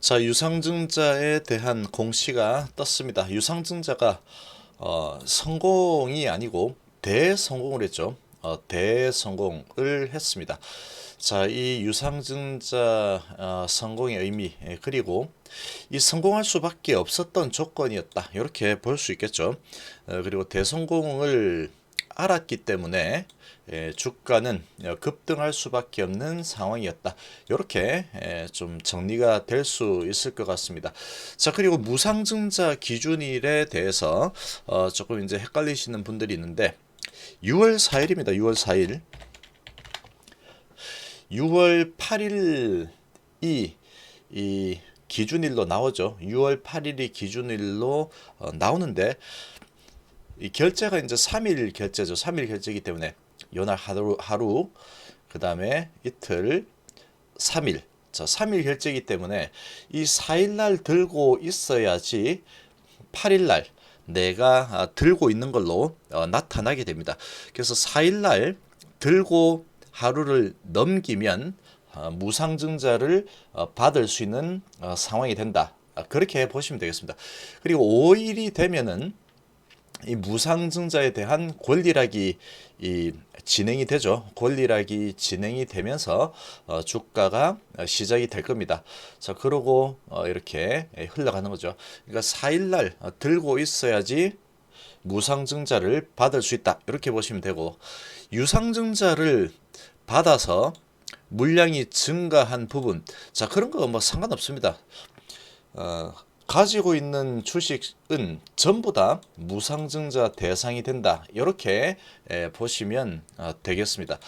자, 유상증자에 대한 공시가 떴습니다. 유상증자가 어, 성공이 아니고 대성공을 했죠. 어, 대성공을 했습니다. 자, 이 유상증자 어, 성공의 의미 예, 그리고 이 성공할 수밖에 없었던 조건이었다. 이렇게 볼 수 있겠죠. 어, 그리고 대성공을 알았기 때문에 예, 주가는 어, 급등할 수밖에 없는 상황이었다. 이렇게 예, 좀 정리가 될 수 있을 것 같습니다. 자 그리고 무상증자 기준일에 대해서 어, 조금 이제 헷갈리시는 분들이 있는데 6월 4일입니다. 6월 4일. 6월 8일이 이 기준일로 나오죠. 6월 8일이 기준일로 어, 나오는데 이 결제가 이제 3일 결제죠. 3일 결제이기 때문에 요날 하루 하루 그다음에 이틀 3일. 자, 3일 결제이기 때문에 이 4일 날 들고 있어야지 8일 날 내가 아, 들고 있는 걸로 어, 나타나게 됩니다. 그래서 4일 날 들고 하루를 넘기면 어, 무상증자를 어, 받을 수 있는 어, 상황이 된다. 아, 그렇게 보시면 되겠습니다. 그리고 5일이 되면은 이 무상증자에 대한 권리락이 이 진행이 되죠. 권리락이 진행이 되면서 어, 주가가 시작이 될 겁니다. 자, 그러고 어, 이렇게 흘러가는 거죠. 그러니까 4일날 어, 들고 있어야지 무상증자를 받을 수 있다. 이렇게 보시면 되고 유상증자를 받아서 물량이 증가한 부분, 자 그런 거 뭐 상관없습니다. 어, 가지고 있는 주식은 전부 다 무상증자 대상이 된다. 이렇게 에, 보시면 어, 되겠습니다.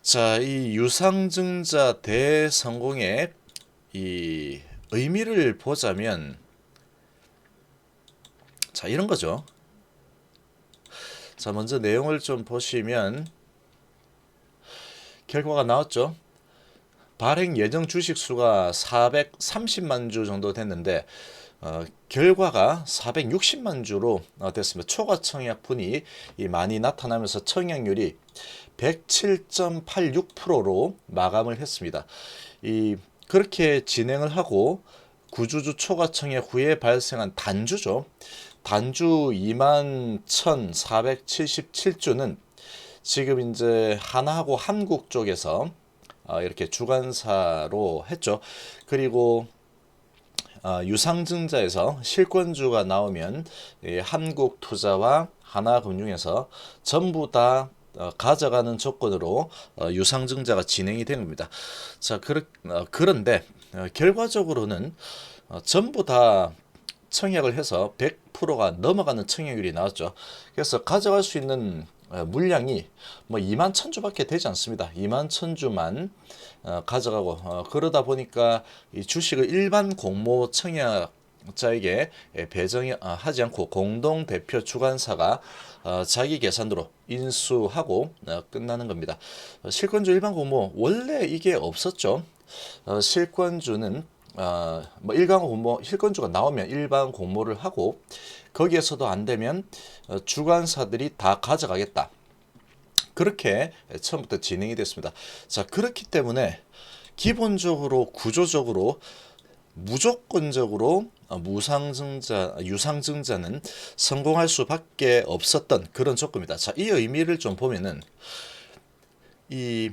자, 이 유상증자 대성공의 이 의미를 보자면 자, 이런 거죠. 자, 먼저 내용을 좀 보시면 결과가 나왔죠. 발행 예정 주식 수가 430만 주 정도 됐는데 어, 결과가 460만 주로 어, 됐습니다. 초과 청약분이 이 많이 나타나면서 청약률이 107.86%로 마감을 했습니다. 이 그렇게 진행을 하고 구주주 초과 청약 후에 발생한 단주죠. 단주 2만 1,477주는 지금 이제 하나하고 한국 쪽에서 어, 이렇게 주관사로 했죠. 그리고 어, 유상증자에서 실권주가 나오면 이 한국투자와 하나금융에서 전부 다 어, 가져가는 조건으로 어, 유상증자가 진행이 된 겁니다. 자, 그르, 어, 그런데 어, 결과적으로는 어, 전부 다 청약을 해서 100%가 넘어가는 청약률이 나왔죠. 그래서 가져갈 수 있는 어, 물량이 뭐 2만 천 주밖에 되지 않습니다. 2만 천 주만 어, 가져가고 어, 그러다 보니까 이 주식을 일반 공모 청약 자에게 예, 배정하지 않고 공동 대표 주관사가 어, 자기 계산으로 인수하고 어, 끝나는 겁니다. 어, 실권주 일반 공모 원래 이게 없었죠. 어, 실권주는 어, 뭐 일반 공모 실권주가 나오면 일반 공모를 하고 거기에서도 안 되면 어, 주관사들이 다 가져가겠다. 그렇게 처음부터 진행이 됐습니다. 자, 그렇기 때문에 기본적으로 구조적으로 무조건적으로 어, 무상증자, 유상증자는 성공할 수밖에 없었던 그런 조건입니다. 자, 이 의미를 좀 보면은 이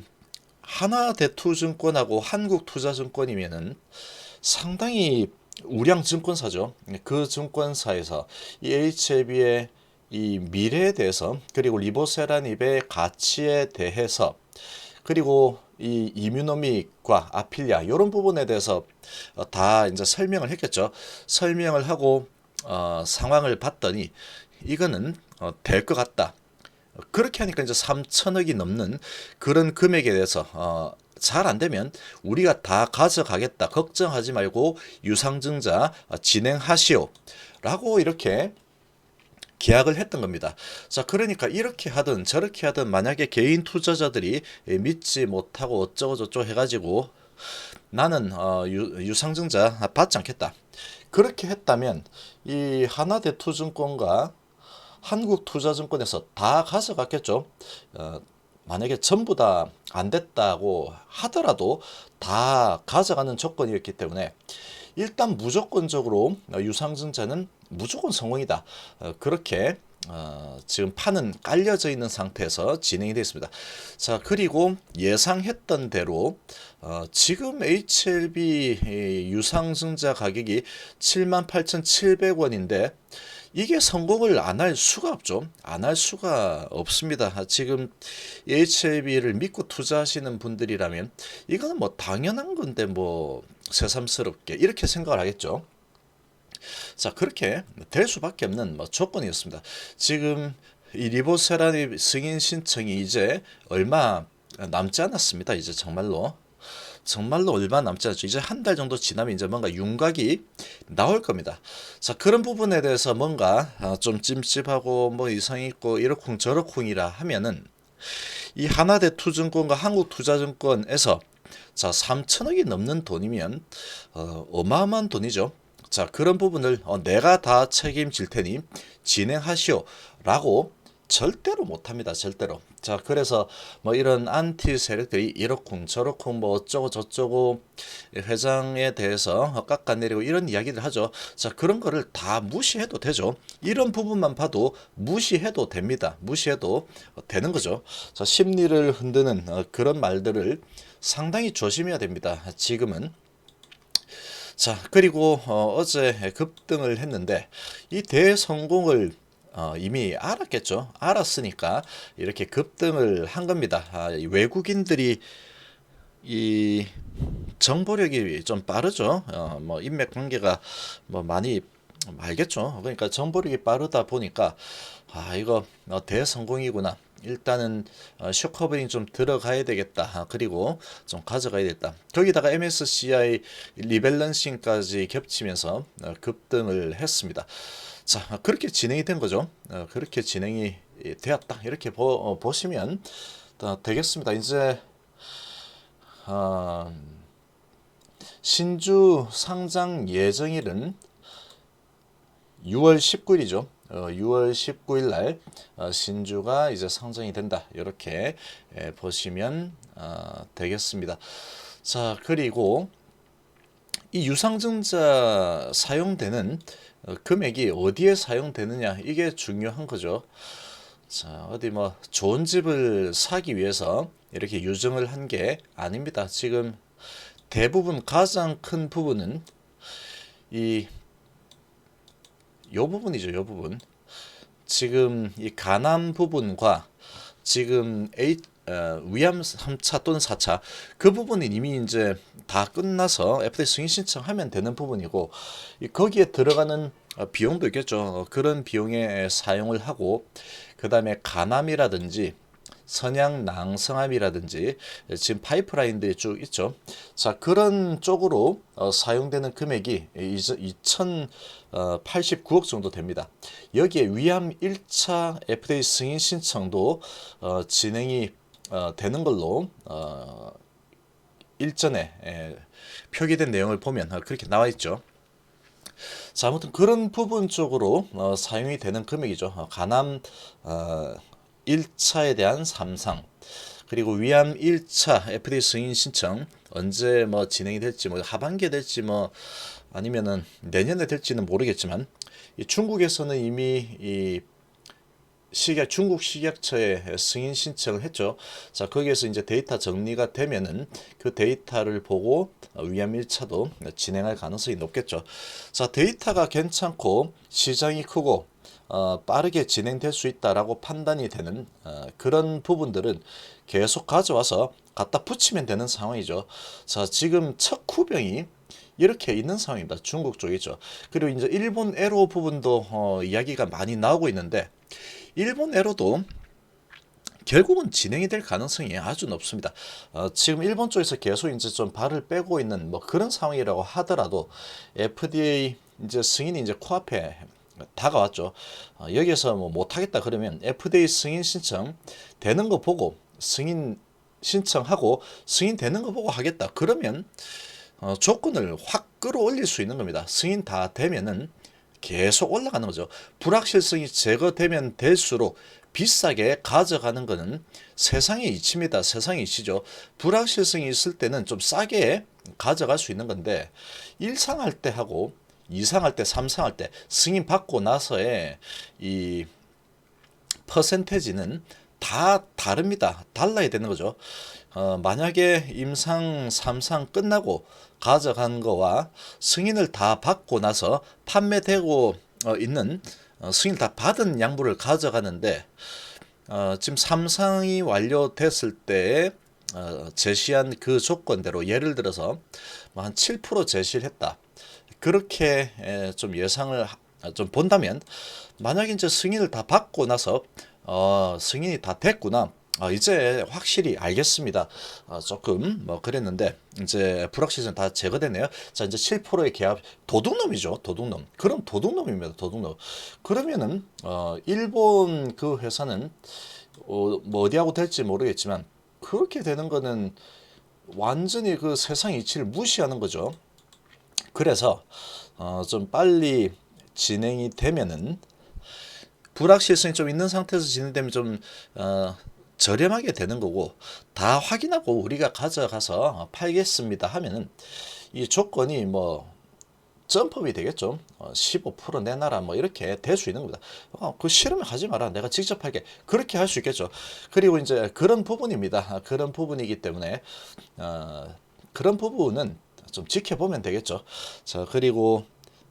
하나 대투증권하고 한국투자증권이면은 상당히 우량 증권사죠. 그 증권사에서 이 HLB의 이 미래에 대해서 그리고 리보세라닙의 가치에 대해서 그리고 이 이뮤노믹과 아필리아 이런 부분에 대해서 어, 다 이제 설명을 했겠죠. 설명을 하고 어, 상황을 봤더니 이거는 어, 될 것 같다. 그렇게 하니까 이제 3천억이 넘는 그런 금액에 대해서 어, 잘 안 되면 우리가 다 가져가겠다. 걱정하지 말고 유상증자 어, 진행하시오. 라고 이렇게 계약을 했던 겁니다. 자, 그러니까 이렇게 하든 저렇게 하든 만약에 개인 투자자들이 예, 믿지 못하고 어쩌고 저쩌고 해가지고 나는 어, 유, 유상증자 받지 않겠다. 그렇게 했다면 이 하나대투증권과 한국투자증권에서 다 가져갔겠죠. 어, 만약에 전부 다 안 됐다고 하더라도 다 가져가는 조건이었기 때문에 일단 무조건적으로 어, 유상증자는 무조건 성공이다. 어, 그렇게 어, 지금 판은 깔려져 있는 상태에서 진행이 됐습니다. 자 그리고 예상했던 대로 어, 지금 HLB 이 유상증자 가격이 78,700원인데 이게 성공을 안 할 수가 없죠. 안 할 수가 없습니다. 지금 HLB를 믿고 투자하시는 분들이라면 이거는 뭐 당연한 건데 뭐 새삼스럽게 이렇게 생각을 하겠죠. 자 그렇게 될 수밖에 없는 뭐 조건이었습니다. 지금 이 리보세라니 승인 신청이 이제 얼마 남지 않았습니다. 이제 정말로 정말로 얼마 남지 않죠. 이제 한 달 정도 지나면 이제 뭔가 윤곽이 나올 겁니다. 자 그런 부분에 대해서 뭔가 아, 좀 찜찜하고 뭐 이상 있고 이러쿵 저러쿵이라 하면은 이 하나대 투증권과 한국투자증권에서 자 3천억이 넘는 돈이면 어, 어마어마한 돈이죠. 자 그런 부분을 어, 내가 다 책임질 테니 진행하시오라고 절대로 못합니다. 절대로. 자 그래서 뭐 이런 안티 세력들이 이러쿵 저러쿵 뭐 어쩌고 저쩌고 회장에 대해서 깎아내리고 이런 이야기를 하죠. 자 그런 거를 다 무시해도 되죠. 이런 부분만 봐도 무시해도 됩니다. 무시해도 되는 거죠. 자 심리를 흔드는 어, 그런 말들을 상당히 조심해야 됩니다. 지금은. 자 그리고 어, 제 급등을 했는데 이 대성공을 어, 이미 알았겠죠. 알았으니까 이렇게 급등을 한 겁니다. 아, 이 외국인들이 이 정보력이 좀 빠르죠. 어, 뭐 인맥 관계가 뭐 많이 알겠죠. 그러니까 정보력이 빠르다 보니까 아 이거 어, 대성공이구나. 일단은 어, 쇼커버링 좀 들어가야 되겠다. 아, 그리고 좀 가져가야 되겠다. 거기다가 MSCI 리밸런싱까지 겹치면서 어, 급등을 했습니다. 자 그렇게 진행이 된 거죠. 어, 그렇게 진행이 되었다. 이렇게 보, 어, 보시면 어, 되겠습니다. 이제 어, 신주 상장 예정일은 6월 19일이죠. 어, 6월 19일 날 어, 신주가 이제 상장이 된다. 이렇게 예, 보시면 어, 되겠습니다. 자 그리고 이 유상증자 사용되는 어, 금액이 어디에 사용되느냐 이게 중요한 거죠. 자 어디 뭐 좋은 집을 사기 위해서 이렇게 유증을 한 게 아닙니다. 지금 대부분 가장 큰 부분은 이 요 부분이죠. 요 부분. 지금 이 가남 부분과 지금 위암 3차 또는 4차 그 부분은 이미 이제 다 끝나서 FDA 승인 신청하면 되는 부분이고 이 거기에 들어가는 어, 비용도 있겠죠. 어, 그런 비용에 사용을 하고 그 다음에 가남이라든지 선양 낭성암이라든지 지금 파이프라인들이 쭉 있죠. 자 그런 쪽으로 어, 사용되는 금액이 2,089억 정도 됩니다. 여기에 위암 1차 FDA 승인 신청도 어, 진행이 어, 되는 걸로 어, 일전에 에, 표기된 내용을 보면 어, 그렇게 나와 있죠. 자, 아무튼 그런 부분 쪽으로 어, 사용이 되는 금액이죠. 어, 가남 어, 1차에 대한 삼상 그리고 위암 1차 FDA 승인 신청 언제 뭐 진행이 될지 뭐 하반기에 될지 뭐 아니면은 내년에 될지는 모르겠지만 이 중국에서는 이미 이 식약 중국 식약처에 승인 신청을 했죠. 자 거기에서 이제 데이터 정리가 되면은 그 데이터를 보고 위암 1차도 진행할 가능성이 높겠죠. 자 데이터가 괜찮고 시장이 크고 어, 빠르게 진행될 수 있다라고 판단이 되는 어, 그런 부분들은 계속 가져와서 갖다 붙이면 되는 상황이죠. 자, 지금 첫 쿠병이 이렇게 있는 상황입니다. 중국 쪽이죠. 그리고 이제 일본 에로 부분도 어, 이야기가 많이 나오고 있는데 일본 에로도 결국은 진행이 될 가능성이 아주 높습니다. 어, 지금 일본 쪽에서 계속 이제 좀 발을 빼고 있는 뭐 그런 상황이라고 하더라도 FDA 이제 승인이 이제 코앞에 다가왔죠. 어, 여기에서 뭐 못하겠다 그러면 FDA 승인 신청 되는 거 보고 승인 신청하고 승인 되는 거 보고 하겠다. 그러면 어, 조건을 확 끌어올릴 수 있는 겁니다. 승인 다 되면은 계속 올라가는 거죠. 불확실성이 제거되면 될수록 비싸게 가져가는 거는 세상의 이치입니다. 세상의 이치죠. 불확실성이 있을 때는 좀 싸게 가져갈 수 있는 건데 일상할 때 하고 이상할 때, 삼상할 때 승인 받고 나서의 이 퍼센테지는 다 다릅니다. 달라야 되는 거죠. 어, 만약에 임상, 삼상 끝나고 가져간 거와 승인을 다 받고 나서 판매되고 어, 있는 어, 승인 다 받은 양부를 가져가는데 어, 지금 삼상이 완료됐을 때 어, 제시한 그 조건대로 예를 들어서 뭐 한 7% 제시를 했다. 그렇게 에, 좀 예상을 하- 좀 본다면 만약에 이제 승인을 다 받고 나서 어, 승인이 다 됐구나. 아, 이제 확실히 알겠습니다. 아, 조금 뭐 그랬는데 이제 불확실성 다 제거되네요. 자 이제 7%의 계약 도둑놈이죠. 도둑놈. 그럼 도둑놈입니다. 도둑놈. 그러면은 어, 일본 그 회사는 어, 뭐 어디하고 될지 모르겠지만 그렇게 되는 거는 완전히 그 세상 이치를 무시하는 거죠. 그래서 어, 좀 빨리 진행이 되면은 불확실성이 좀 있는 상태에서 진행되면 좀 어, 저렴하게 되는 거고 다 확인하고 우리가 가져가서 팔겠습니다 하면은 이 조건이 뭐 점프업이 되겠죠. 어, 15% 내놔라 뭐 이렇게 될 수 있는 겁니다. 어, 그 싫으면 하지 마라. 내가 직접 할게. 그렇게 할 수 있겠죠. 그리고 이제 그런 부분입니다. 아, 그런 부분이기 때문에 어, 그런 부분은 좀 지켜보면 되겠죠. 자 그리고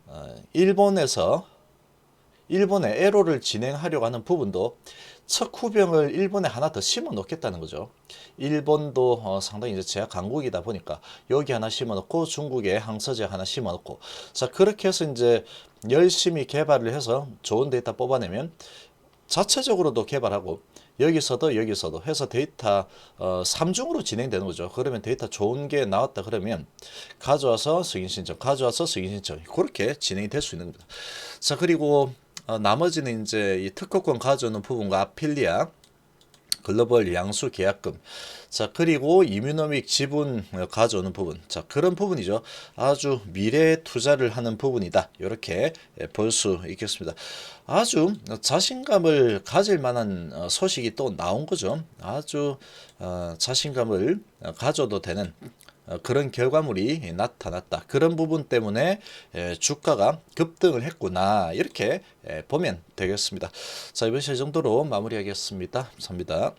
어, 일본에서 일본에 에로를 진행하려고 하는 부분도 척후병을 일본에 하나 더 심어 놓겠다는 거죠. 일본도 어, 상당히 이제 제약 강국이다 보니까 여기 하나 심어 놓고 중국에 항서제 하나 심어 놓고 자 그렇게 해서 이제 열심히 개발을 해서 좋은 데이터 뽑아내면 자체적으로도 개발하고 여기서도 여기서도 해서 데이터 어, 3중으로 진행되는 거죠. 그러면 데이터 좋은 게 나왔다 그러면 가져와서 승인 신청, 가져와서 승인 신청 그렇게 진행이 될 수 있는 겁니다. 자 그리고 어, 나머지는 이제 이 특허권 가져오는 부분과 아필리아 글로벌 양수 계약금. 자, 그리고 이뮤노믹 지분 어, 가져오는 부분. 자, 그런 부분이죠. 아주 미래 투자를 하는 부분이다. 이렇게 볼 수 있겠습니다. 아주 자신감을 가질 만한 어, 소식이 또 나온 거죠. 아주 어, 자신감을 어, 가져도 되는 어, 그런 결과물이 나타났다. 그런 부분 때문에 에, 주가가 급등을 했구나. 이렇게 에, 보면 되겠습니다. 자, 이번 시간 이 정도로 마무리하겠습니다. 감사합니다.